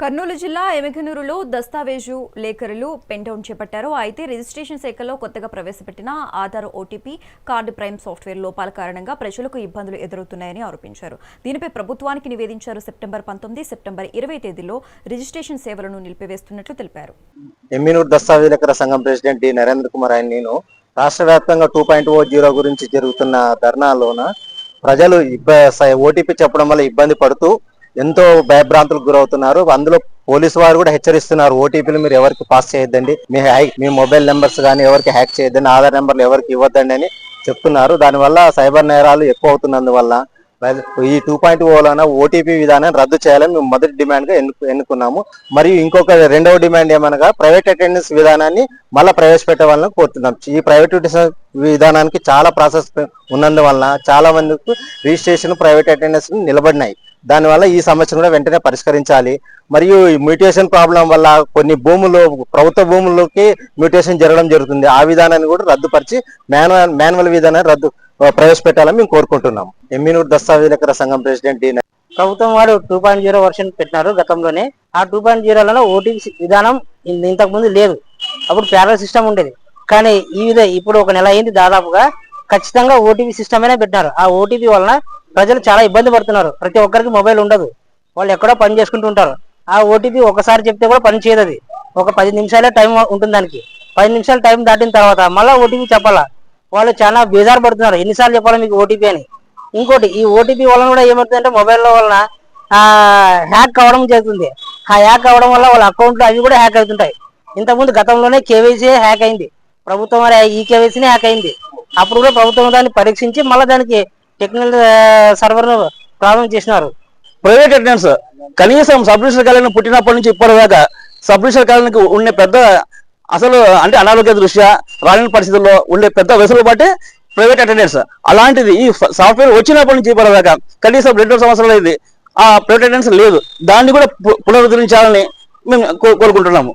కర్నూలు జిల్లా ఎమిగనూరులో దస్తావేజు లేఖరులు పెంటౌన్ చేపట్టారు. అయితే రిజిస్ట్రేషన్ శాఖలో కొత్తగా ప్రవేశపెట్టిన Aadhaar OTP card prime software లోపాల కారణంగా ప్రజలకు ఇబ్బందులు ఎదురవుతున్నాయని ఆరోపించారు. దీనిపై ప్రభుత్వానికి నివేదించారు సెప్టెంబర్ పంతొమ్మిది సెప్టెంబర్ ఇరవై తేదీలో రిజిస్ట్రేషన్ సేవలను నిలిపివేస్తున్నట్లు తెలిపారు. ఎమ్మినూరు దస్తావేజకర సంఘం ప్రెసిడెంట్ డి. నరేంద్ర కుమార్ ఆయన నేను రాష్ట్ర వ్యాప్తంగా టూ పాయింట్ ఓ జీరో గురించి జరుగుతున్న ధర్నాలోన ప్రజలు ఓటీపీ చెప్పడం వల్ల ఇబ్బంది పడుతూ ఎంతో భయభ్రాంతులకు గురవుతున్నారు. అందులో పోలీసు వారు కూడా హెచ్చరిస్తున్నారు ఓటీపీలు మీరు ఎవరికి పాస్ చేయొద్దండి మీ హ్యాక్ మీ మొబైల్ నెంబర్స్ కానీ ఎవరికి హ్యాక్ చేయొద్దండి ఆధార్ నెంబర్లు ఎవరికి ఇవ్వద్దండి అని చెప్తున్నారు. దానివల్ల సైబర్ నేరాలు ఎక్కువ అవుతున్నందువల్ల ఈ టూ పాయింట్ ఓలోన ఓటీపీ విధానం రద్దు చేయాలని మేము మొదటి డిమాండ్గా ఎన్ను ఎన్నుకున్నాము. మరియు ఇంకొక రెండవ డిమాండ్ ఏమనగా ప్రైవేట్ అటెండెన్స్ విధానాన్ని మళ్ళీ ప్రవేశపెట్టవాలని కోరుతున్నాం. ఈ ప్రైవేట్ విధానానికి చాలా ప్రాసెస్ ఉన్నందువల్ల చాలా మందికి రిజిస్ట్రేషన్ ప్రైవేట్ అటెండెన్స్ నిలబడినాయి. దానివల్ల ఈ సమస్యను కూడా వెంటనే పరిష్కరించాలి. మరియు మ్యూటేషన్ ప్రాబ్లం వల్ల కొన్ని భూములు ప్రభుత్వ భూముల్లోకి మ్యూటేషన్ జరగడం జరుగుతుంది. ఆ విధానాన్ని కూడా రద్దుపరిచి మాన్యువల్ మాన్యువల్ విధానాన్ని రద్దు ప్రవేశపెట్టాలని మేము కోరుకుంటున్నాం. ఎమ్మినూరు దస్తావేజకర సంఘం ప్రెసిడెంట్ డి. ప్రభుత్వం వారు టూ పాయింట్ జీరో వర్షన్ పెట్టినారు గతంలోనే. ఆ టూ పాయింట్ జీరోలలో ఓటీపీ విధానం ఇంతకు ముందు లేదు. అప్పుడు ప్యారల్ సిస్టమ్ ఉండేది. కానీ ఈ విధ ఇప్పుడు ఒక నెల అయింది దాదాపుగా ఖచ్చితంగా ఓటీపీ సిస్టమ్ అయినా పెట్టినారు. ఆ ఓటీపీ వలన ప్రజలు చాలా ఇబ్బంది పడుతున్నారు. ప్రతి ఒక్కరికి మొబైల్ ఉండదు. వాళ్ళు ఎక్కడో పని చేసుకుంటూ ఉంటారు. ఆ ఓటీపీ ఒకసారి చెప్తే కూడా పని చేయదు అది ఒక పది నిమిషాలే టైం ఉంటుంది దానికి. పది నిమిషాలు టైం దాటిన తర్వాత మళ్ళీ ఓటీపీ చెప్పాలా? వాళ్ళు చాలా బేజారు పడుతున్నారు. ఎన్నిసార్లు చెప్పాలి మీకు ఓటీపీ అని? ఇంకోటి ఈ ఓటీపీ వలన కూడా ఏమవుతుందంటే మొబైల్లో వలన హ్యాక్ అవ్వడం జరుగుతుంది. ఆ హ్యాక్ అవడం వల్ల వాళ్ళ అకౌంట్లు అవి కూడా హ్యాక్ అవుతుంటాయి. ఇంతకుముందు గతంలోనే కేవైసీ హ్యాక్ అయింది. ప్రభుత్వం వారి ఈ కేవైసీనే హ్యాక్ అయింది. అప్పుడు కూడా ప్రభుత్వం దాన్ని పరీక్షించి మళ్ళీ దానికి టెక్నికల్ సర్వర్ ప్రాబ్లం చేసినారు. ప్రైవేట్ అటెండెన్స్ కనీసం సబ్ రిజిస్టర్ కాలనీ పుట్టినప్పటి నుంచి ఇప్పటిదాకా సబ్ రిజిస్టర్ కాలనీకి ఉండే పెద్ద అసలు అంటే అనారోగ్య దృష్ట్యా రాని పరిస్థితుల్లో ఉండే పెద్ద వెసులుబాటే ప్రైవేట్ అటెండెన్స్ అలాంటిది ఈ సాఫ్ట్వేర్ వచ్చినప్పటి నుంచి ఇప్పటిదాకా కనీసం రెండు సంవత్సరాలు ఇది ఆ ప్రైవేట్ అటెండెన్స్ లేదు. దాన్ని కూడా పునరుద్ధరించాలని మేము కో- కోరుకుంటున్నాము.